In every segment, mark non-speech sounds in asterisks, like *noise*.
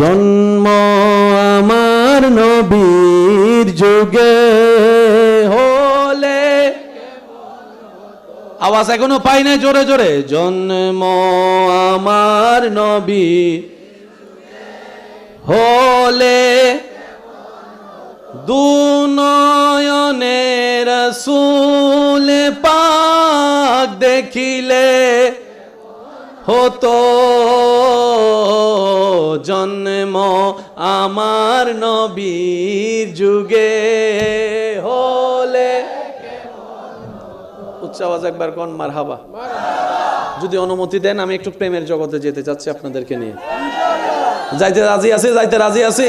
জন্ম আমার নবীর যুগে হলে। আওয়াজ এখনও পাই নাই জোরে জোরে। জন্ম আমার নবীর হলে। দুনয়নের সুল পাক দেখিলে হতো জন্ম আমার নবীর যুগে। হলে উচ্চ আওয়াজ একবার কন মার হাবা যদি অনুমতি দেন, আমি একটু প্রেমের জগতে যেতে চাচ্ছি আপনাদেরকে নিয়ে। যাইতে রাজি আছি, যাইতে রাজি আছি।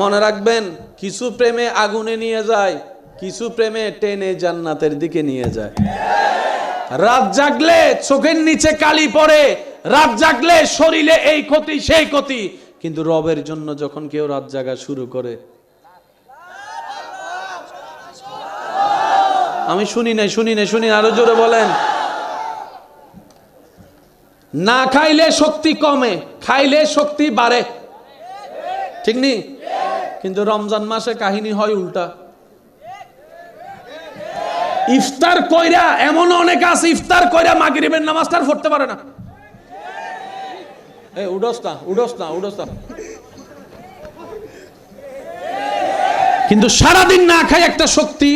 মনে রাখবেন, কিছু প্রেমে আগুনে নিয়ে যায়, কিছু প্রেমে টেনে জান্নাতের দিকে নিয়ে যায়। রাত জাগলে চোখের নিচে কালি পড়ে, রাত জাগলে শরীরে এই ক্ষতি, সেই ক্ষতি। কিন্তু রবের জন্য যখন কেউ রাত জাগা শুরু করে, আমি শুনি নাই শুনি নাই, শুনি আরও জোরে বলেন। না খাইলে শক্তি কমে, খাইলে শক্তি বাড়ে। ঠিক নি? কিন্তু রমজান মাসে কাহিনী হয় উল্টা। ইফতার কইরা এমন অনেক আছে ইফতার কইরা মাগরিবের নামাজটা আর পড়তে পারে না। এই উডস না উডস না উডস না। কিন্তু সারাদিন না খাই একটা শক্তি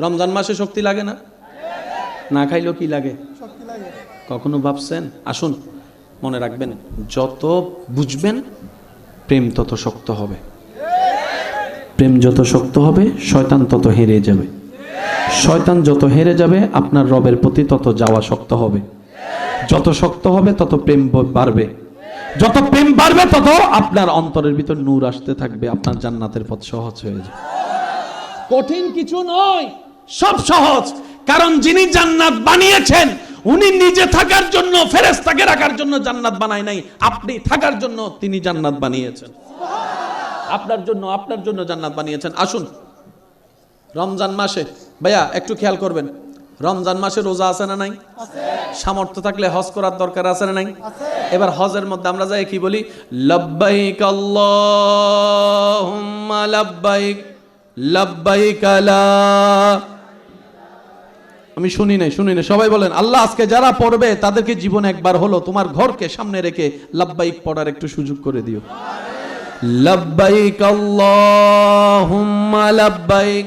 রমজান মাসে শক্তি লাগে না? না খাইলেও কি লাগে। কখনো ভাবছেন? আসুন মনে রাখবেন যত বুঝবেন প্রেম তত শক্ত হবে। প্রেম যত শক্ত হবে শয়তান তত হেরে যাবে। শয়তান যত হেরে যাবে, আপনার রবের প্রতি তত যাওয়া শক্ত হবে। যত শক্ত হবে, তত প্রেম বাড়বে। যত প্রেম বাড়বে, তত আপনার অন্তরের ভিতর নূর আসতে থাকবে, আপনার জান্নাতের পথ সহজ হয়ে যাবে। কঠিন কিছু নয়, সব সহজ। কারণ যিনি জান্নাত বানিয়েছেন, উনি নিজে থাকার জন্য, ফেরেশতাকে রাখার জন্য জান্নাত বানায় নাই। আপনি থাকার জন্য তিনি জান্নাত বানিয়েছেন। আপনার জন্য আপনার জন্য জান্নাত বানিয়েছেন। আসুন, রমজান মাসে ভাইয়া, একটু খেয়াল করবেন। রমজান মাসে রোজা আছে না নাই? সামর্থ্য থাকলে হজ করার দরকার আছে না নাই? এবার হজের মধ্যে আমরা যাই, কি বলি? লব্বাইক আল্লাহুম্মা লব্বাইক লব্বাইক আমি শুনি নাই শুনি নাই। সবাই বলেন, আল্লাহ আজকে যারা পড়বে, তাদেরকে জীবন একবার হলো, তোমার ঘরকে সামনে রেখে লব্বাইক পড়ার একটু সুযোগ করে দিও। লব্বাইক আল্লাহুম্মা লব্বাইক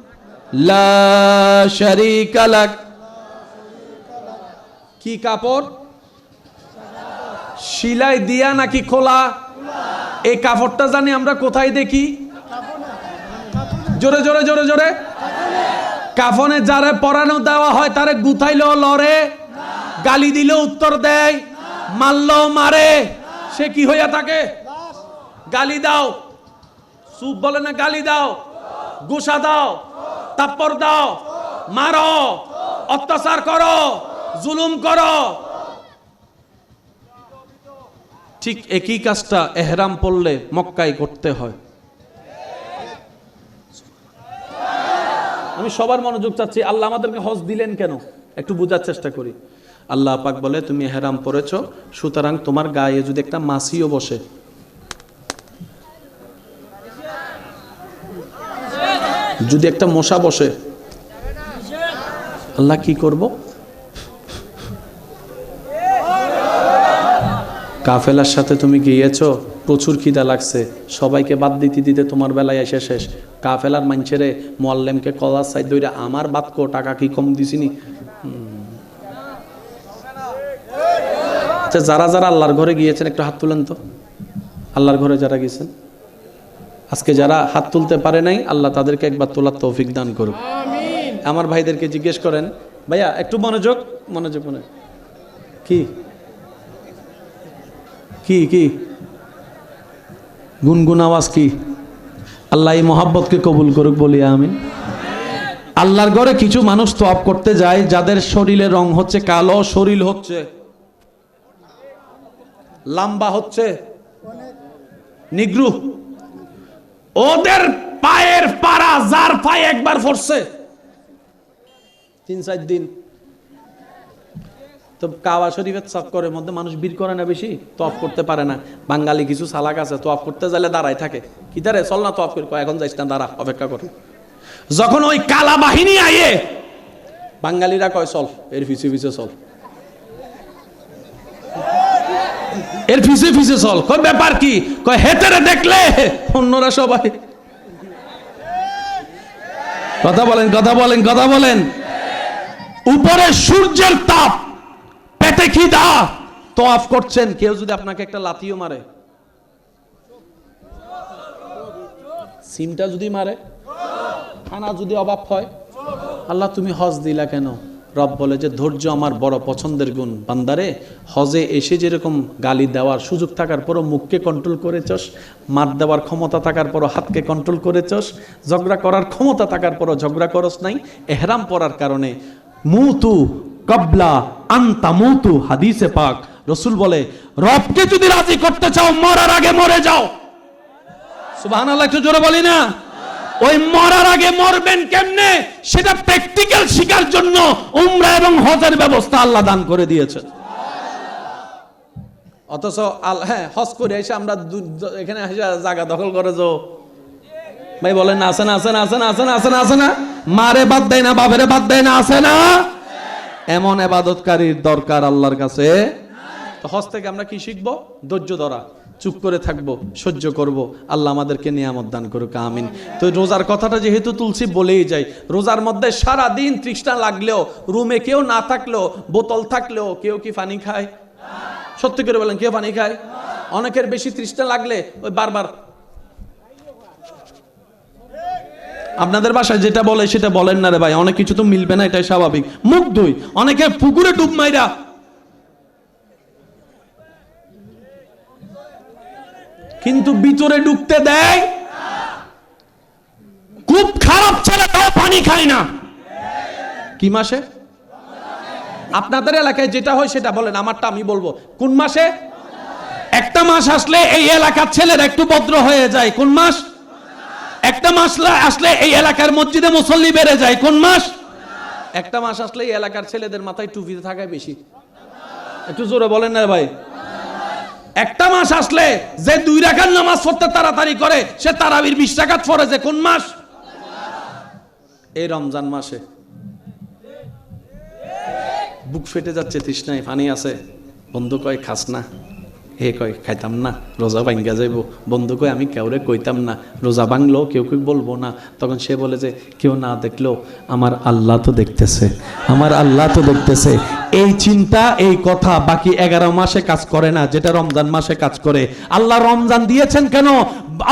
লা কি কাপড়? শিলাই দিয়া নাকি খোলা? এই কাপড়টা জানি আমরা কোথায় দেখি? জোরে জোরে জোরে জোরে। কাফনে যারা পরানো দেওয়া হয়, তারে গুথাইলো, লড়ে। গালি দিলেও উত্তর দেয়। মারল, মারে। সে কি হইয়া থাকে? গালি দাও। সুপ বলে না, গালি দাও। গুসা দাও। তাপ্পর দাও, মারো, অত্যাচার করো, জুলুম করো। ঠিক একই কাজটা এহরাম পড়লে মক্কায় করতে হয়। আমি সবার মনোযোগ চাচ্ছি, আল্লাহ আমাদেরকে হজ দিলেন কেন? একটু বোঝার চেষ্টা করি। আল্লাহ পাক বলে, তুমি এহরাম পড়েছ, সুতরাং তোমার গায়ে যদি একটা মাসিও বসে যদি একটা মশা বসে, আল্লাহ কি করব? কাফেলার সাথে তুমি গিয়েছো, প্রচুর খিদা লাগছে, সবাইকে বাদ দিতে দিতে তোমার বেলায় এসে শেষ। কাফেলার মাঞ্ছেরে মোয়াল্লেমকে কলার সাইড দইরা আমার বাদ কো টাকা কি কম দিছিনি। আচ্ছা যারা যারা আল্লাহর ঘরে গিয়েছেন, একটু হাত তুলেন তো। আল্লাহর ঘরে যারা গিয়েছেন। আজকে যারা হাত তুলতে পারে নাই আল্লাহ তাদেরকে একবার তোলার তৌফিক দান করুক। আমার ভাইদেরকে জিজ্ঞেস করেন ভাইয়া একটু মনোযোগ মনোযোগ মনে কি? কি কি? গুনগুন আওয়াজ কি? আল্লাহ এই মহাব্বতকে কবুল করুক বলি আমি আল্লাহর ঘরে কিছু মানুষ তপ করতে যায় যাদের শরীরে রং হচ্ছে কালো শরীর হচ্ছে লাম্বা হচ্ছে নিগ্রু। ওদের পায়ের পাড়া যার পায়ে একবার ফরছে। তিন, চার দিন। তো কাওয়া শরীফের করে মধ্যে মানুষ বীর করে না বেশি তফ করতে পারে না। বাঙালি কিছু সালাক আছে তফ করতে যাইলে দাঁড়ায় থাকে। কি দাঁড়ে চল না তফ করি। এখন যাইস না, দাঁড়া, অপেক্ষা কর। যখন ওই কালা বাহিনী আইয়ে, বাঙালিরা কয়, চল, এর পিছে পিছে চল। এর পিছে পিছে চল কয় ব্যাপার কি? কয় হেতেরে দেখলে? অন্যরা সবাই। কথা বলেন কথা বলেন কথা বলেন। উপরে সূর্যের তাপ, পেটে খিদা। তো আফ করছেন, কেউ যদি আপনাকে একটা লাথিও মারে। সিমটা যদি মারে খানা যদি অভাব হয়, আল্লাহ তুমি হজ দিলা কেন? রব বলে যে, ধৈর্য আমার বড় পছন্দের গুণ, বান্দারে, হজে এসে যেরকম গালি দেওয়ার সুযোগ থাকার পরও মুখকে কন্ট্রোল করেছস মার দেওয়ার ক্ষমতা থাকার পরও হাতকে কন্ট্রোল করেছস ঝগড়া করার ক্ষমতা থাকার পরও ঝগড়া করস নাই, এহরাম পড়ার কারণে, মুতু কবলা আন্তা মুতু হাদিসে পাক। রসুল বলে, রবকে যদি রাজি করতে চাও, মরার আগে মরে যাও। সুবাহ একটু জোরে বলি না? ওই মরার আগে মরবেন কেমনে? সেটা প্র্যাকটিক্যাল শিকার জন্য উমরা এবং হজের ব্যবস্থা আল্লাহ দান করে দিয়েছেন। অথচ আল হ্যাঁ হজ করে এসে আমরা এখানে এসে জায়গা দখল করে যাও। ভাই বলেন না আসে না আসে না আসে না মারে বাদ দেয় না, বাপেরে বাদ দেয় না আসে না? এমন এবাদতকারীর দরকার আল্লাহর কাছে। হজ থেকে আমরা কি শিখব? ধৈর্য ধরা। চুপ করে থাকব, সহ্য করব। আল্লাহ আমাদেরকে নিয়ামত দান করুক, আমিন। তো রোজার কথাটা যেহেতু তুলছি, বলেই যাই। রোজার মধ্যে সারা দিন তৃষ্ণা লাগলেও, রুমে কেউ না থাকলেও, বোতল থাকলেও কেউ কি পানি খায়? সত্যি করে বলেন, কেউ পানি খায়? অনেকের বেশি তৃষ্ণা লাগলে, ওই বারবার। আপনাদের বাসায় যেটা বলে, সেটা বলেন না রে ভাই, অনেক কিছু তো মিলবে না, এটাই স্বাভাবিক। মুখ ধুই, অনেকে পুকুরে ডুব মাইরা কিন্তু ভিতরে ঢুকতে দেয়। খুব খারাপ ছেলেটাও পানি খায় না। কি মাসে? আপনাদের এলাকায় যেটা হয় সেটা বলেন, আমারটা আমি বলব। কোন মাসে? একটা মাস আসলে এই এলাকার ছেলেরা একটু ভদ্র হয়ে যায়। কোন মাস? একটা মাস আসলে এই এলাকার মসজিদে মুসল্লি বেড়ে যায়। কোন মাস? একটা মাস আসলে এই এলাকার ছেলেদের মাথায় টুপিতে থাকায় বেশি। একটু জোরে বলেন না ভাই। একটা মাস আসলে যে দুই রাখার নামাজ পড়তে তাড়াতাড়ি করে, সে তারাবির বিশ টাকাত পড়ে যে কোন মাস? এই রমজান মাসে। বুক ফেটে যাচ্ছে, তৃষ্ণায় পানি আছে। বন্ধু কয়, খাস না। হে কয়, খাইতাম না, রোজা ভাঙ্গা যাইব। বন্ধু কয়, আমি কেউরে কইতাম না, রোজা ভাঙলো, কেউ কেউ বলব না। তখন সে বলে যে, কেউ না দেখল, আমার আল্লাহ তো দেখতেছে, আমার আল্লাহ তো দেখতেছে। এই চিন্তা, এই কথা বাকি এগারো মাসে কাজ করে না, যেটা রমজান মাসে কাজ করে। আল্লাহ রমজান দিয়েছেন কেন?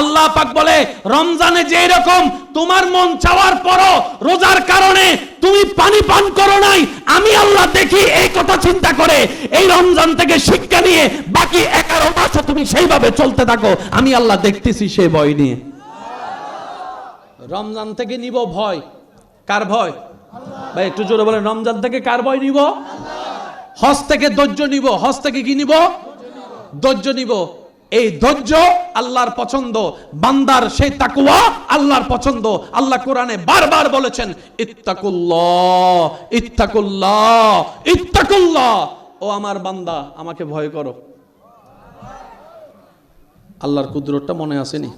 আল্লাহ পাক বলে, রমজানে যে রকম তোমার মন চাওয়ার পরও রোজার কারণে তুমি পানি পান করো নাই, আমি আল্লাহ দেখি এই কথা চিন্তা করে, এই রমজান থেকে শিক্ষা নিয়ে বাকি এগারো মাসে তুমি সেইভাবে চলতে থাকো, আমি আল্লাহ দেখতেছি সেই ভয় নিয়ে। রমজান থেকে নিব ভয়। কার ভয়? ভাই, একটু জোরে বলেন, রমজান থেকে কার ভয় নিব? হজ থেকে ধৈর্য নিব। হজ থেকে কি নিব? ধৈর্য নিব। এই ধৈর্য আল্লাহর পছন্দ। বান্দার সেই তাকুয়া আল্লাহর পছন্দ। আল্লাহ কোরআনে বারবার বলেছেন, ইত্তাকুল্লাহ ইত্তাকুল্লাহ ইত্তাকুল্লাহ। ও আমার বান্দা, আমাকে ভয় করো। আল্লাহর কুদরতটা মনে আসেনি।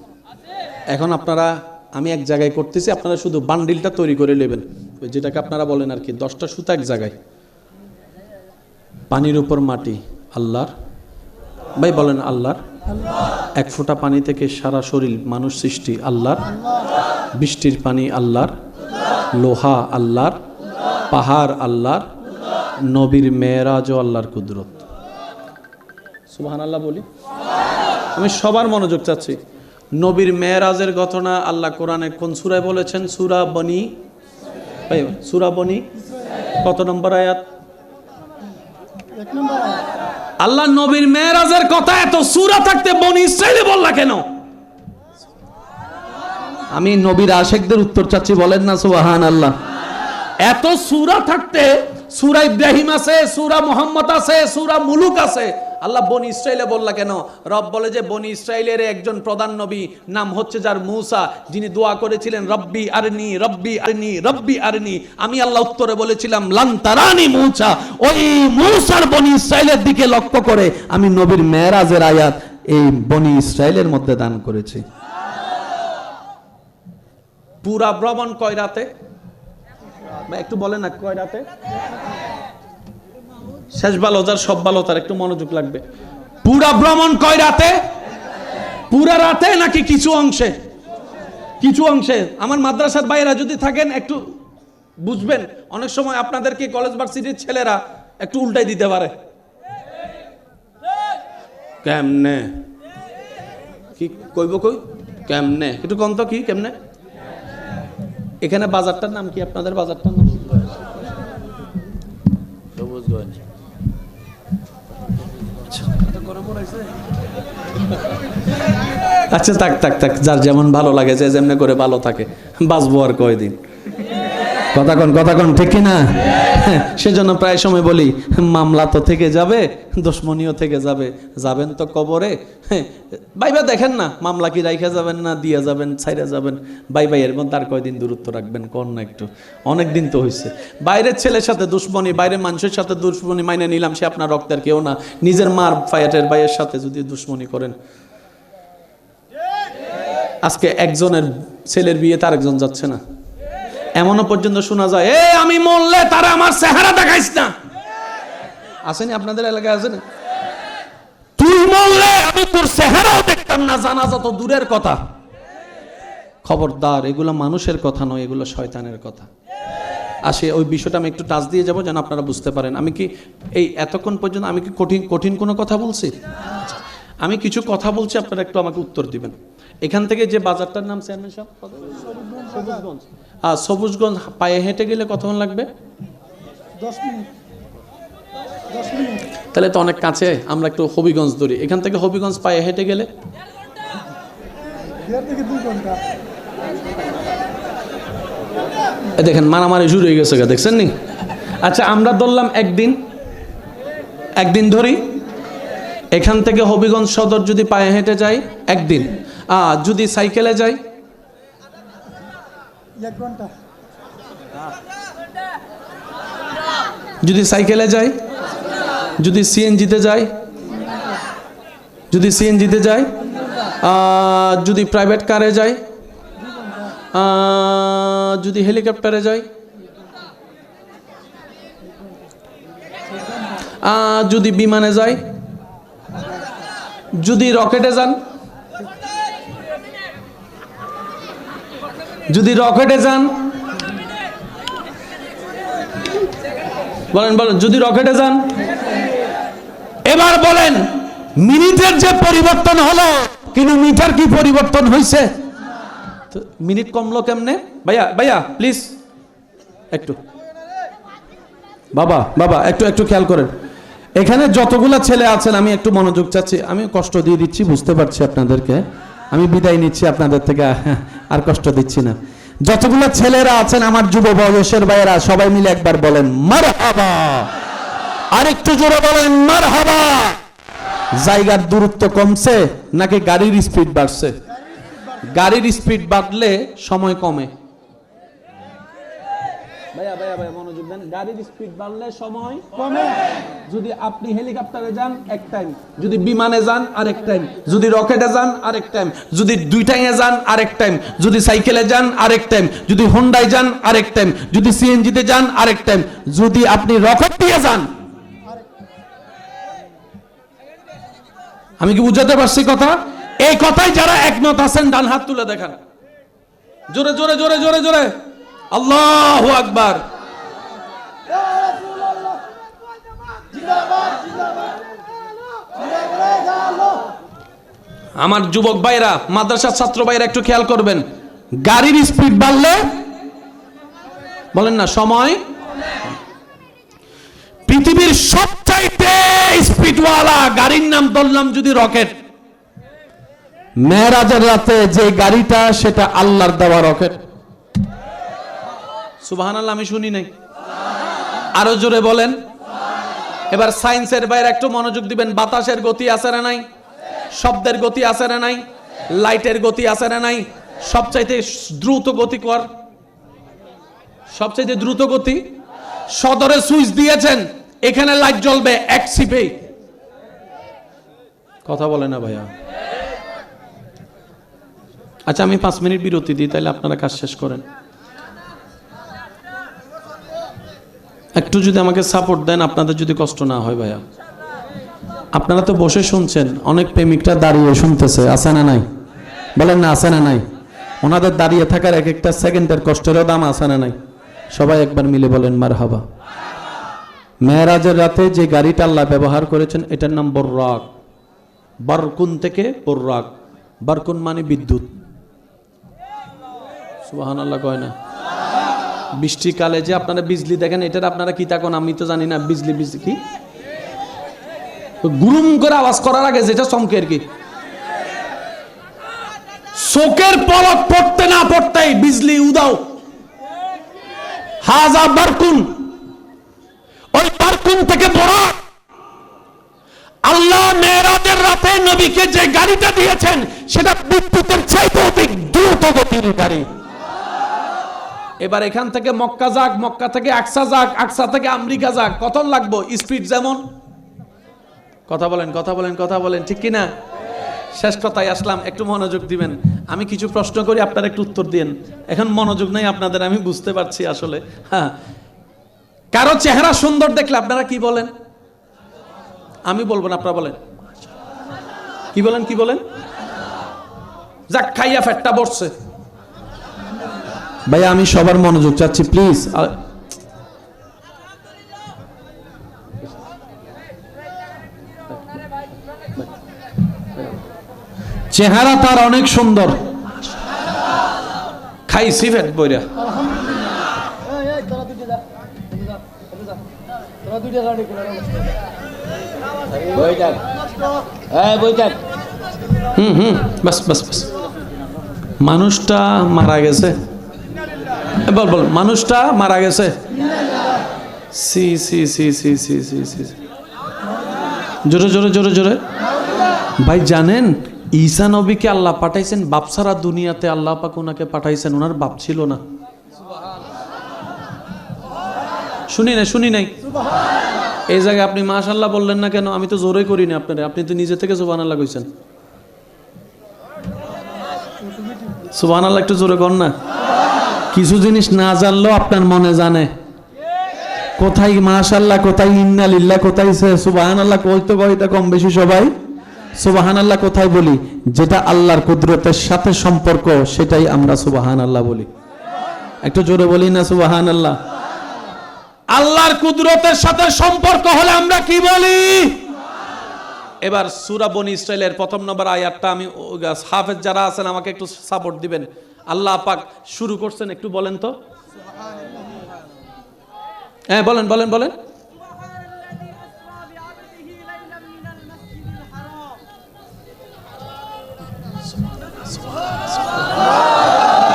এখন আপনারা, আমি এক জায়গায় করতেছি, আপনারা শুধু বান্ডিলটা তৈরি করে নেবেন। যেটাকে আপনারা বলেন আর কি, দশটা সুতা এক জায়গায়। পানির উপর মাটি, আল্লাহর। ভাই বলেন আল্লাহর। এক ফোঁটা পানি থেকে সারা শরীর মানুষ সৃষ্টি, আল্লাহর। বৃষ্টির পানি, আল্লাহর। লোহা, আল্লাহর। পাহাড়, আল্লাহর। নবীর মেয়েরাজ ও আল্লাহর কুদরত। সুবাহান আল্লাহ বলি। আমি সবার মনোযোগ চাচ্ছি। নবীর মেয়েরাজের ঘটনা আল্লাহ কোরআনে কোন সুরায় বলেছেন? সুরা বনি ভাই, সুরা বনি কত নম্বর আয়াত? আল্লাহ নবীর মেয়েরাজের কথা এত সুরা থাকতে বনি ইসরাইলে বললা কেন? আমি নবীর আশেকদের উত্তর চাচ্ছি বলেন না সুবাহান আল্লাহ এত সুরা থাকতে সুরা ইব্রাহিম আছে সুরা মোহাম্মদ আছে সুরা মুলুক আছে আল্লাহ বনি ইসরায়েলে বললা কেন? রব বলে যে, বনি ইসরায়েলের একজন প্রধান নবী, নাম হচ্ছে যার মূসা, যিনি দোয়া করেছিলেন, রব্বি আরনি রব্বি আরনি রব্বি আরনি। আমি আল্লাহ উত্তরে বলেছিলাম লান্তারানি মূসা। ওই মূসার বনি ইসরায়েলের দিকে লক্ষ্য করে আমি নবীর মেরাজের আয়াত এই বনি ইসরায়েলের মধ্যে দান করেছি। পুরা ভ্রমণ কয় রাতে? একটু বলেন না, কয় রাতে? শেষ ভালো যার সব ভালো তার একটু মনোযোগ লাগবে। পুরা ভ্রমণ কয় রাতে? পুরা রাতে নাকি কিছু অংশে? কিছু অংশে। আমার মাদ্রাসার বাইরা যদি থাকেন একটু বুঝবেন অনেক সময় আপনাদেরকে কলেজ ভার্সিটির ছেলেরা একটু উল্টাই দিতে পারে। কেমনে? কি কইব কই? কেমনে? একটু কন্ত কি? কেমনে? এখানে বাজারটার নাম কি? আপনাদের বাজারটার নাম? সবুজগঞ্জ আচ্ছা তাক থাক থাক, যার যেমন ভালো লাগে, যে যেমনি করে ভালো থাকে। বাঁচবো আর কয়দিন? কথা কন কথা কন, ঠিক না *laughs* সেজন্য প্রায় সময় বলি মামলা তো থেকে যাবে দুশ্মনীয় থেকে যাবে। যাবেন তো কবরে হ্যাঁ, ভাইবা দেখেন না মামলা কি রাইখা যাবেন না দিয়ে যাবেন ছাইরা যাবেন। ভাই ভাই এর মধ্যে আর কয়দিন দূরত্ব রাখবেন কোন না একটু। অনেক দিন তো হয়েছে বাইরের ছেলের সাথে দুশ্মনী বাইরের মানুষের সাথে দুশ্মনী মাইনে নিলাম সে আপনার রক্তের কেউ না। নিজের মার ফায়াটের ভাইয়ের সাথে যদি দুশ্মনী করেন। আজকে একজনের ছেলের বিয়ে তার একজন যাচ্ছে না। এমনও পর্যন্ত শোনা যায়, এ, আমি মরলে তারা আমার চেহারা দেখাইস না। আসেনি আপনাদের এলাকায়, আসেনি? তুই মরলে আমি তোর চেহারাও দেখতাম না। জানাজা তো দূরের কথা। খবরদার, এগুলো মানুষের কথা নয়, এগুলো শয়তানের কথা। আসে, ওই বিষয়টা আমি একটু টাচ দিয়ে যাব যেন আপনারা বুঝতে পারেন। আমি কি এই এতক্ষণ পর্যন্ত আমি কি কঠিন কঠিন কোনো কথা বলছি? আমি কিছু কথা বলছি, আপনারা একটু আমাকে উত্তর দিবেন। এখান থেকে যে বাজারটার নাম চেয়ারম্যান সাহেব আর সবুজগঞ্জ পায়ে হেঁটে গেলে কতক্ষণ লাগবে? তাহলে তো অনেক কাছে আমরা একটু হবিগঞ্জ ধরি। এখান থেকে হবিগঞ্জ পায়ে হেঁটে গেলে? দেখেন মারামারি শুরু হয়ে গেছে গা, দেখছেন নি? আচ্ছা আমরা ধরলাম একদিন। একদিন ধরি। এখান থেকে হবিগঞ্জ সদর যদি পায়ে হেঁটে যাই একদিন। আর যদি সাইকেলে যাই এক ঘণ্টা। যদি সাইকেলে যাই, যদি সিএনজিতে যাই, যদি সিএনজিতে যাই যদি প্রাইভেট কারে যাই যদি হেলিকপ্টারে যাই যদি বিমানে যাই, যদি রকেটে যান যদি রকেটে যান, বলেন বলেন, যদি রকেটে যান, এবার বলেন, মিনিটের যে পরিবর্তন হলো কিলোমিটার কি পরিবর্তন হয়েছে মিনিট কমলো কেমনে? ভাইয়া ভাইয়া প্লিজ একটু। বাবা বাবা, একটু একটু খেয়াল করেন। এখানে যতগুলা ছেলে আছেন, আমি একটু মনোযোগ চাচ্ছি, আমি কষ্ট দিয়ে দিচ্ছি, বুঝতে পারছি আপনাদেরকে। আমি বিদায় নিচ্ছি আপনাদের থেকে। আর কষ্ট দিচ্ছি না। যতগুলো ছেলেরা আছেন আমার যুব বয়সের ভাইয়েরা, সবাই মিলে একবার বলেন মার হাবা আর একটু জোরে বলেন মার হাবা জায়গার দূরত্ব কমছে নাকি গাড়ির স্পিড বাড়ছে? গাড়ির স্পিড বাড়লে সময় কমে। ভাইয়া ভাইয়া ভাইয়া মনোযোগ দেন। গাড়ির স্পিড বাড়লে সময় কমে। যদি আপনি হেলিকপ্টারে যান এক টাইম যদি বিমানে যান আরেক টাইম যদি রকেটে যান আরেক টাইম যদি দুইটাইয়ে যান আরেক টাইম যদি সাইকেলে যান আরেক টাইম যদি হোন্ডায় যান আরেক টাইম যদি সিএনজিতে যান আরেক টাইম যদি আপনি রকেট দিয়ে যান। আমি কি বুঝাতে পারছি কথা? এই কথাই যারা একমত আছেন ডান হাত তুলে দেখান। জোরে জোরে জোরে জোরে জোরে। আল্লাহু আকবার। আমার যুবক ভাইরা, মাদ্রাসার ছাত্র ভাইরা একটু খেয়াল করবেন। গাড়ির স্পিড বাড়লে, বলেন না, সময়? পৃথিবীর সবচাইতে স্পিডওয়ালা গাড়ির নাম ধরলাম যদি রকেট। মেয়েরাজের রাতে যে গাড়িটা, সেটা আল্লাহর দেওয়া রকেট। সুবাহান আমি শুনি নাই। আরও জোরে বলেন। এবার সায়েন্সের বাইরে একটু মনোযোগ দিবেন। বাতাসের গতি আছে না নাই? শব্দের গতি আছে না নাই? লাইটের গতি আছে না নাই? সবচাইতে দ্রুত গতি কর। সবচাইতে দ্রুত গতি? সদরে সুইচ দিয়েছেন। এখানে লাইট জ্বলবে এক সিপেই কথা বলে না ভাইয়া। আচ্ছা আমি পাঁচ মিনিট বিরতি দিই তাহলে আপনারা কাজ শেষ করেন। একটু যদি আমাকে সাপোর্ট দেন, আপনাদের যদি কষ্ট না হয় ভাইয়া। আপনারা তো বসে শুনছেন, অনেক প্রেমিকটা দাঁড়িয়ে শুনতেছে, আছে না নাই? বলেন না, আছে না নাই? ওনাদের দাঁড়িয়ে থাকার এক একটা সেকেন্ডের কষ্টেরও দাম আছে না নাই? সবাই একবার মিলে বলেন মার হাবা মেয়েরাজের রাতে যে গাড়িটা আল্লাহ ব্যবহার করেছেন, এটার নাম বর্রাক। বারকুন থেকে বর্রাক। বারকুন মানে বিদ্যুৎ। সুবাহান আল্লাহ কয় না? বৃষ্টিকালে যে আপনারা বিজলি দেখেন, এটার আপনারা কি থাকুন আমি তো জানি না, বিজলি বিজলি কি? গুরুম করে আওয়াজ করার আগে যেটা চমকের কি। চোখের পলক পড়তে না পড়তেই বিজলি উদাও। হাজা বারকুন। ওই বারকুন থেকে বড় আল্লাহ মেয়েরাজের রাতে নবীকে যে গাড়িটা দিয়েছেন, সেটা বিদ্যুতের চাইতে অধিক দ্রুত গতির গাড়ি। এবার এখান থেকে মক্কা যাক, মক্কা থেকে আকসা যাক, আকসা থেকে আমেরিকা যাক। কত লাগবো? স্পিড যেমন। কথা বলেন কথা বলেন কথা বলেন, ঠিক কিনা? শেষ কথায় আসলাম, একটু মনোযোগ দিবেন। আমি কিছু প্রশ্ন করি, আপনারা একটু উত্তর দিন এখন মনোযোগ নাই আপনাদের, আমি বুঝতে পারছি আসলে। হ্যাঁ। কারও চেহারা সুন্দর দেখলে আপনারা কি বলেন? আমি বলব না, আপনারা বলেন। কি বলেন কি বলেন? যাক, খাইয়া ফেটটা বসছে। ভাইয়া আমি সবার মনোযোগ চাচ্ছি প্লিজ চেহারা তার অনেক সুন্দর। খাইছি ফেট বইরা। হুম হুম বাস বাস বাস। মানুষটা মারা গেছে। বল বল, মানুষটা মারা গেছে। সি সি সি সি সি সি সি জোরে জোরে জোরে জোরে। ভাই, জানেন, ঈসা নবীকে আল্লাহ পাঠাইছেন, বাপ সারা দুনিয়াতে আল্লাহ পাক ওনাকে পাঠাইছেন ওনার বাপ ছিল না। শুনি না শুনি নাই। এই জায়গায় আপনি মাশাল্লাহ বললেন না কেন? আমি তো জোরে করিনি আপনারা। আপনি তো নিজে থেকে সুবান আল্লাহ কইছেন। সুবান আল্লাহ একটু জোরে কর না। কিছু জিনিস না জানলেও আপনার মনে জানে। কোথায় মাশাল্লাহ কোথায় ইন্নালিল্লাহ কোথায় সুবাহান আল্লাহ কইতে কইতে কম বেশি সবাই। সুবাহান আল্লাহ কোথায় বলি? যেটা আল্লাহর কুদরতের সাথে সম্পর্ক, সেটাই আমরা সুবাহান আল্লাহ বলি। একটু জোরে বলি না সুবাহান আল্লাহ আল্লাহর কুদরতের সাথে সম্পর্ক হলে আমরা কি বলি? এবার সুরা বনি ইসরায়েলের প্রথম নম্বর আয়াতটা আমি হাফেজ যারা আছেন আমাকে একটু সাপোর্ট দিবেন। আল্লাহ পাক শুরু করছেন, একটু বলেন তো। হ্যাঁ বলেন বলেন বলেন।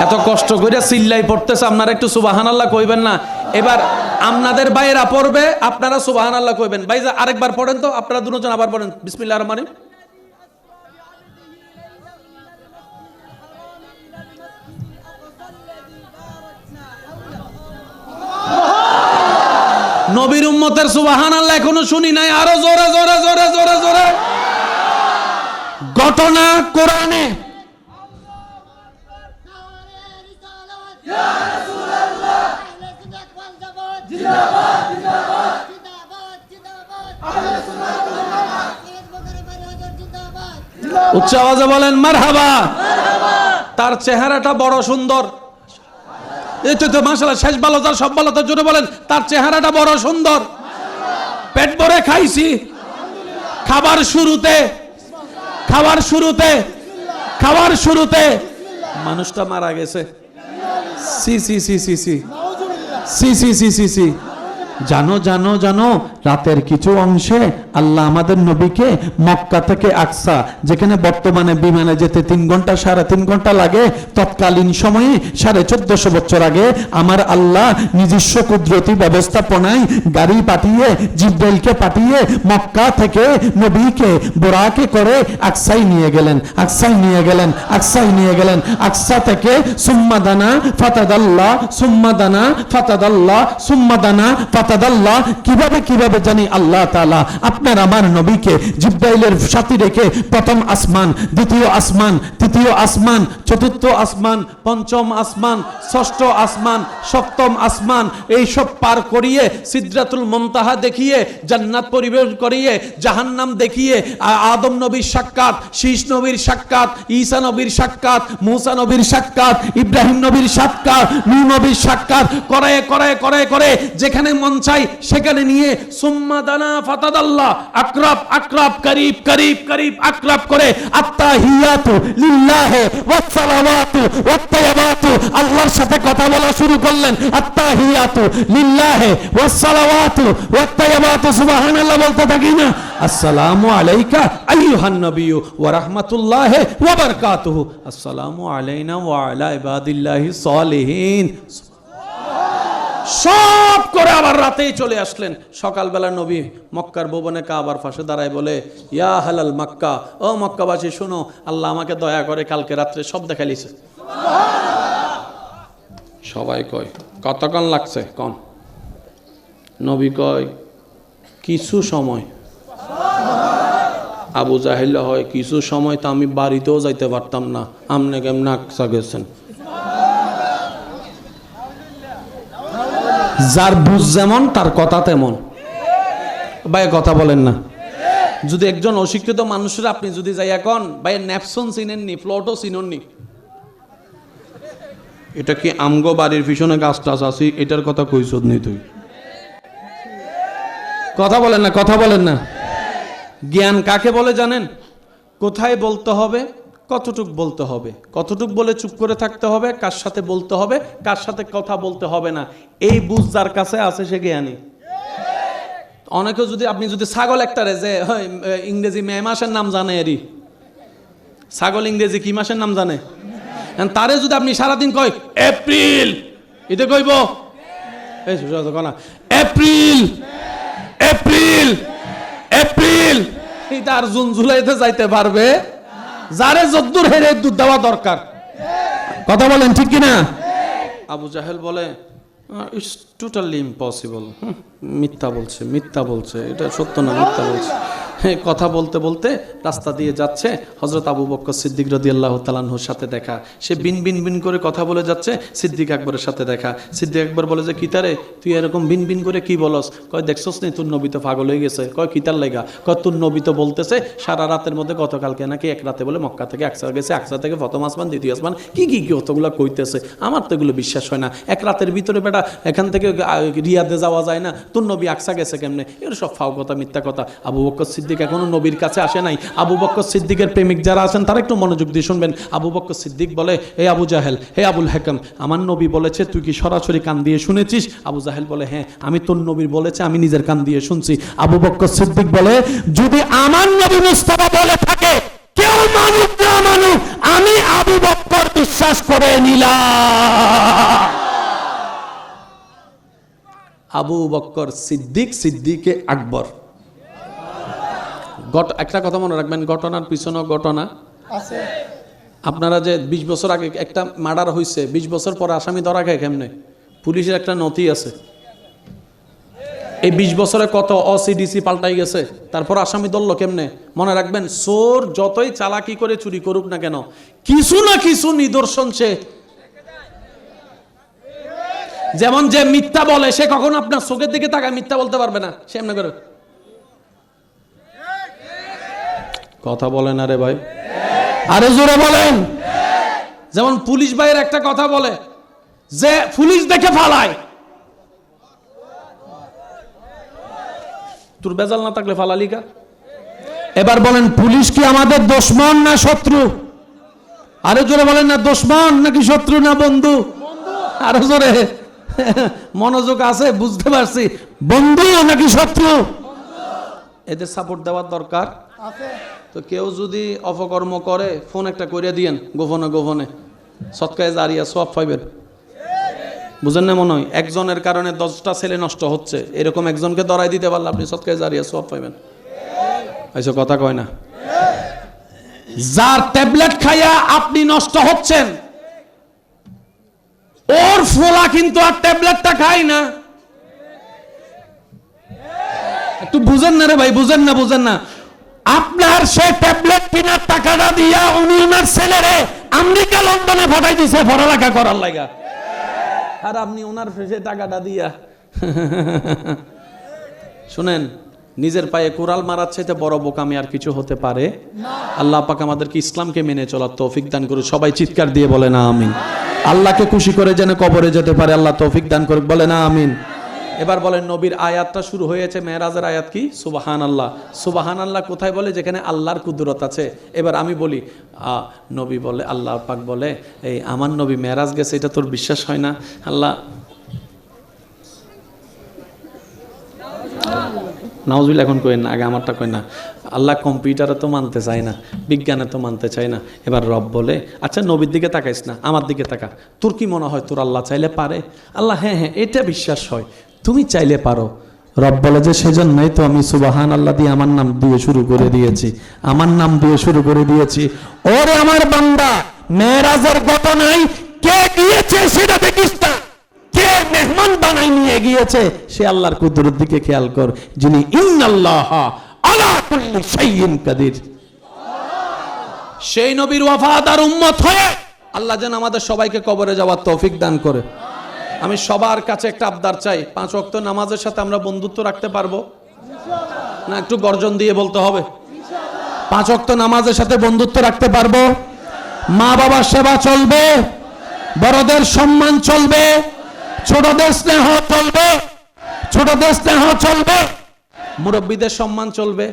এত কষ্ট করে চিল্লাই পড়তেছে, আপনারা একটু সুবাহান আল্লাহ কইবেন না। এবার আপনাদের বাইরা পড়বে, আপনারা সুবাহান আল্লাহ কইবেন। ভাই আরেকবার পড়েন তো, আপনারা দুজন আবার পড়েন। বিসমিল্লাহ রহমান নবীর উম্মতের সুবাহান আল্লাহ এখনও শুনি নাই। আরও জোরে জোরে জোরে জোরে জোরে। ঘটনা কোরআনে। উচ্চ আওয়াজে বলেন, মারহাবা। তার চেহারাটা বড় সুন্দর। এই তো মাসাল্লাহ শেষ ভালো তার সব ভালো তার জন্য বলেন, তার চেহারাটা বড় সুন্দর। পেট ভরে খাইছি। খাবার শুরুতে খাবার শুরুতে খাবার শুরুতে। মানুষটা মারা গেছে। সি সি সি সি সি। সি সি সি সি সি। জানো জানো জানো, রাতের কিছু অংশে আল্লাহ আমাদের নবীকে মক্কা থেকে আকসা, যেখানে বর্তমানে বিমানে যেতে তিন ঘণ্টা, সাড়ে তিন ঘণ্টা লাগে, তৎকালীন সময়ে সাড়ে চোদ্দশো বছর আগে আমার আল্লাহ নিজস্ব কুদরতি ব্যবস্থাপনায় গাড়ি পাঠিয়ে, জিব্রাইলকে পাঠিয়ে মক্কা থেকে নবীকে, বোরাকে করে আকসাই নিয়ে গেলেন আকসাই নিয়ে গেলেন আকসাই নিয়ে গেলেন, আকসা থেকে সুম্মাদানা ফাতাদাল্লাহ সুম্মাদানা ফাতাদাল্লাহ সুম্মাদানা ফাতাদাল্লাহ, কীভাবে কীভাবে জানি আল্লাহ তাআলা আপনার আমার নবীকে, জিব্রাইলের সাথে রেখে প্রথম আসমান, দ্বিতীয় আসমান, তৃতীয় আসমান, চতুর্থ আসমান, পঞ্চম আসমান, ষষ্ঠ আসমান, সপ্তম আসমান এই সব পার করিয়ে সিদ্রাতুল মুনতাহা দেখিয়ে, জান্নাত পরিবেশ করিয়ে, জাহান্নাম দেখিয়ে আদম নবীর সাক্ষাৎ, শীষ নবীর সাক্ষাৎ, ঈসা নবীর সাক্ষাৎ, মুসা নবীর সাক্ষাৎ, ইব্রাহিম নবীর সাক্ষাৎ, নূহ নবীর সাক্ষাৎ করে করে করে করে যেখানে মন চাই, সেখানে নিয়ে সুম্মা দানা ফাতাদাল্লাহ, আকরাব আকরাব, করিব করিব করিব, আকরাব করে, আত্তাহিয়াতু লিল্লাহি ওয়াস সালাওয়াতু ওয়াত তাইয়্যিবাতু আল্লাহর সাথে কথা বলা শুরু করলেন, আত্তাহিয়াতু লিল্লাহি ওয়াস সালাওয়াতু ওয়াত তাইয়্যিবাতু সুবহানাল্লাহ বলতে থাকি না। আসসালামু আলাইকা আইয়ুহান নবিয়্যু ওয়া রাহমাতুল্লাহি ওয়া বারাকাতুহু। আসসালামু আলাইনা ওয়া আলা ইবাদিল্লাহি সলিহিন। সব করে আবার রাতেই চলে আসলেন। সকালবেলা নবী মক্কার ভুবনে কাবার পাশে দাঁড়ায় বলে, ইয়া হালাল মক্কা, ও মক্কাবাসী, শোনো, আল্লাহ আমাকে দয়া করে কালকে রাত্রে সব দেখালিছে সবাই কয়, কতক্ষণ লাগছে? কন। নবী কয়, কিছু সময়। আবু জাহিল্লা হয়, কিছু সময় তো আমি বাড়িতেও যাইতে পারতাম না। আমনে কেমন আকসা গেছেন? যার বুঝ যেমন, তার কথা তেমন। ভাই, কথা বলেন না। যদি একজন অশিক্ষিত মানুষের, আপনি যদি যাই এখন ভাই, ন্যাপসন চিনেননি, ফ্লটও চিনননি। এটা কি আমগো বাড়ির পিছনে গাছ টাছ আছি? এটার কথা কইসদ নি তুই। কথা বলেন না, কথা বলেন না। জ্ঞান কাকে বলে জানেন? কোথায় বলতে হবে? কতটুক বলতে হবে কতটুক বলে চুপ করে থাকতে হবে কার সাথে বলতে হবে কার সাথে কথা বলতে হবে না এই বুঝ যার কাছে আছে সে জ্ঞানী অনেকে যদি আপনি যদি ছাগল একটা রে যে হয়, ইংরেজি মে মাসের নাম জানে এরই ছাগল ইংরেজি কি মাসের নাম জানে তারে যদি আপনি সারাদিন কয় এপ্রিল এটা কইব এই কনা এপ্রিল এপ্রিল এপ্রিল এটা আর জুন জুলাইতে যাইতে পারবে যারে যদ্দুর হেরে দুধ দেওয়া দরকার। কথা বলেন, ঠিক কিনা? আবু জাহেল বলে ইটস টোটালি ইম্পসিবল মিথ্যা বলছে মিথ্যা বলছে। এটা সত্য না, মিথ্যা বলছে। *laughs* কথা বলতে বলতে রাস্তা দিয়ে যাচ্ছে। হজরত আবু বক্কর সিদ্দিক রদি আল্লাহ তালাহুর সাথে দেখা। সে বিন বিন বিন করে কথা বলে যাচ্ছে, সিদ্দিক আকবরের সাথে দেখা। সিদ্দিক আকবর বলে যে কিতারে তুই এরকম বিন বিন করে কি বলস? কয়, দেখছস নি, তোর নবী তো পাগল হয়ে গেছে। কয় কিতার লেগা? কয়, তোর নবী তো বলতেছে, সারা রাতের মধ্যে গতকালকে নাকি এক রাতে বলে মক্কা থেকে একসা গেছে একসা থেকে প্রথম আসমান, দ্বিতীয় আসমান, কি কি কি অতগুলো কইতেছে? আমার তো এগুলো বিশ্বাস হয় না। এক রাতের ভিতরে বেটা, এখান থেকে রিয়াদে যাওয়া যায় না। তোর নবী আকসা গেছে কেমনে? এর সব ফাও কথা, মিথ্যা কথা। আবু বক্কর সিদ্দিক এখনও নবীর কাছে আসে নাই। আবু বক্কর সিদ্দিকের প্রেমিক যারা আছেন, তারা একটু মনোযোগ দিয়ে শুনবেন। আবু বক্কর সিদ্দিক বলে হে আবু জাহেল, হে আবুল হেকম, আমার নবী বলেছে, তুই কি সরাসরি কান দিয়ে শুনেছিস? আবু জাহেল বলে হ্যাঁ আমি তোর নবীর বলেছে, আমি নিজের কান দিয়ে শুনছি। আবু বক্কর সিদ্দিক বলে, যদি আমার নবী মুস্তাফা বলে থাকে, কেউ মানুষ না মানুষ, আমি আবু বক্কর বিশ্বাস করে নিলাম। আবু বক্কর সিদ্দিক, সিদ্দিকে আকবর। গট একটা কথা মনে রাখবেন ঘটনার পিছনে ঘটনা। আছে। আপনারা যে বিশ বছর আগে একটা মার্ডার হয়েছে বিশ বছর পরে আসামি ধরা খায় কেমনে? পুলিশের একটা নথি আছে। এই বিশ বছরে কত অসিডিসি পাল্টাই গেছে তারপর আসামি ধরলো কেমনে? মনে রাখবেন চোর যতই চালাকি করে চুরি করুক না কেন কিছু না কিছু নিদর্শন সে যেমন যে মিথ্যা বলে সে কখনো আপনার চোখের দিকে তাকায় মিথ্যা বলতে পারবে না। সে এমনি করে কথা বলেন আরে ভাই? আরে জোরে বলেন। যেমন পুলিশ ভাইয়ের একটা কথা বলে যে পুলিশ দেখে ফালায়। তোর বেজাল না থাকলে ফালালিকা এবার বলেন পুলিশ কি আমাদের দুশ্মন না শত্রু? আরও জোরে বলেন না দুশ্মন নাকি শত্রু না বন্ধু? আরও জোরে। মনোযোগ আছে বুঝতে পারছি। বন্ধু নাকি শত্রু? এদের সাপোর্ট দেওয়ার দরকার। আছে। তো কেউ যদি অপকর্ম করে, ফোন একটা করে দিয়েন, গোপনে গোপনে। সৎকায় জারিয়া সব পাইবেন। বুঝেন না মনে হয়? একজনের কারণে দশটা ছেলে নষ্ট হচ্ছে। এরকম একজনকে দরাই দিতে পারলে আপনি সৎকায় জারিয়া সব পাইবেন। কথা কয় না। যার ট্যাবলেট খাইয়া আপনি নষ্ট হচ্ছেন, ওর ফোলা কিন্তু আর ট্যাবলেটটা খায় না। একটু বুঝেন না রে ভাই, বুঝেন না বুঝেন না। আপনার সে ট্যাবলেট কেনার টাকাটা দিয়া উনি ওনার ছেলেরে আমেরিকা, লন্ডনে পাঠাই দিছে, পড়ালেখা করার লাগা। আর আপনি ওনার সে টাকাটা দিয়া। শুনেন, নিজের পায়ে কোরাল মারার চাইতে বড় বোকামি আর কিছু হতে পারে। আল্লাহ পাক আমাদেরকে ইসলামকে মেনে চলার তৌফিক দান করে সবাই চিৎকার দিয়ে বলে না আমিন। আল্লাহকে খুশি করে যেন কবরে যেতে পারে, আল্লাহ তৌফিক দান করে বলে না আমিন। এবার বলেন নবীর আয়াতটা শুরু হয়েছে মেয়েরাজের আয়াত কি? সুবাহান আল্লাহ সুবাহান আল্লাহ কোথায় বলে? যেখানে আল্লাহর কুদরত আছে। এবার আমি বলি নবী বলে, আল্লাহ পাক বলে, এই আমার নবী মেয়েরাজ গেছে, এটা তোর বিশ্বাস হয় না? আল্লাহ। নাউজুল এখন কই না, আগে আমারটা কই না। আল্লাহ কম্পিউটারে তো মানতে চায় না, বিজ্ঞানে তো মানতে চায় না। এবার রব বলে আচ্ছা নবীর দিকে তাকাইস না, আমার দিকে তাকা। তোর কি মনে হয় তোর আল্লাহ চাইলে পারে? আল্লাহ হ্যাঁ হ্যাঁ এটা বিশ্বাস হয়। তুমি চাইলে পারো। রব বলে যে, সেজন্যই তো আমি সুবাহান আল্লাহ দিয়ে আমার নাম দিয়ে শুরু করে দিয়েছি। আমার নাম দিয়ে শুরু করে দিয়েছি। ওরে আমার বান্দা, মেয়েরাজের ঘটনায় কে গিয়েছে সেটা দেখিস আল্লাহ যেন আমাদের সবাইকে কবরে যাওয়ার তৌফিক দান করে। আমি সবার কাছে একটা আবদার চাই। পাঁচ ওয়াক্ত নামাজের সাথে আমরা বন্ধুত্ব রাখতে পারব? না, একটু গর্জন দিয়ে বলতে হবে। পাঁচ ওয়াক্ত নামাজের সাথে বন্ধুত্ব রাখতে পারব? মা বাবার সেবা চলবে। বড়দের সম্মান চলবে। ছোটদের স্নেহ চলবে। ছোটদের স্নেহ চলবে। মুরব্বীদের সম্মান চলবে।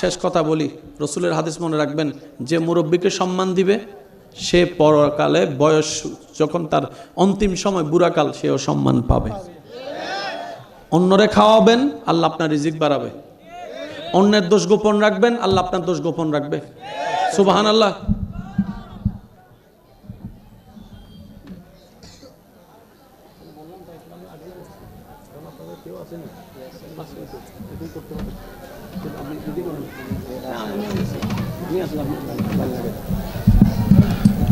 শেষ কথা বলি, রসুলের হাদিস মনে রাখবেন, যে মুরব্বীকে সম্মান দিবে সে পরকালে বয়স যখন তার অন্তিম সময় বুড়াকাল, সেও সম্মান পাবে। অন্যরে খাওয়াবেন, আল্লাহ আপনার রিজিক বাড়াবে। অন্যের দোষ গোপন রাখবেন, আল্লাহ আপনার দোষ গোপন রাখবে। সুবাহান আল্লাহ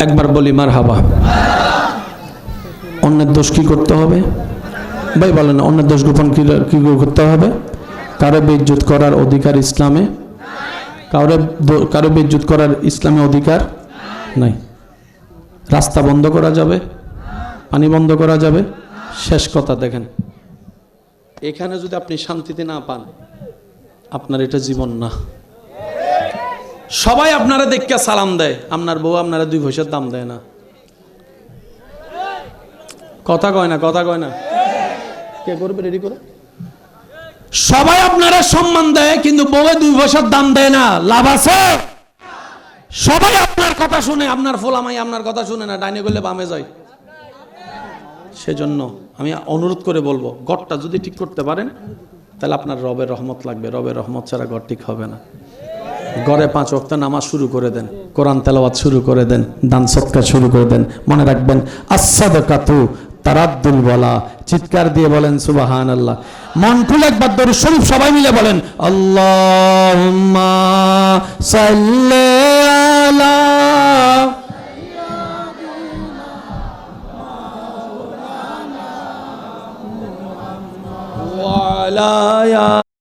একবার বলি মার হাবা অন্যের দোষ কি করতে হবে? ভাই, বলেন, অন্যের দোষ গোপন কি করতে হবে? কারও বেজ্জুত করার অধিকার ইসলামে? কারও কারও বেজ্জুত করার ইসলামে অধিকার নাই। রাস্তা বন্ধ করা যাবে? পানি বন্ধ করা যাবে? শেষ কথা, দেখেন। এখানে যদি আপনি শান্তিতে না পান, আপনার এটা জীবন না। সবাই আপনারা দেখকে সালাম দেয়। আপনার বউ আপনারা দুই পয়সার দাম দেয় না। কথা কয় না, কথা কয় না। কে করবে রেডি করে? সবাই আপনারা সম্মান দেয়, কিন্তু বউয়ে দুই পয়সার দাম দেয় না। লাভ আছে? সবাই আপনার কথা শুনে, আপনার ফোলামাই আপনার কথা শুনে না, ডাইনে করলে বামে যায়। সেজন্য আমি অনুরোধ করে বলব, গড়টা যদি ঠিক করতে পারেন, তাহলে আপনার রবের রহমত লাগবে। রবের রহমত ছাড়া ঘর ঠিক হবে না। গড়ে পাঁচ অক্ত নামাজ শুরু করে দেন, কোরআন তেলাওয়াত শুরু করে দেন, দান সৎকার শুরু করে দেন। মনে রাখবেন আসাদ কাতু তারাদ্দুল বলা চিৎকার দিয়ে বলেন সুবাহান আল্লাহ মন খুলে একবার দরু শরীফ সবাই মিলে বলেন আল্লাহ আলা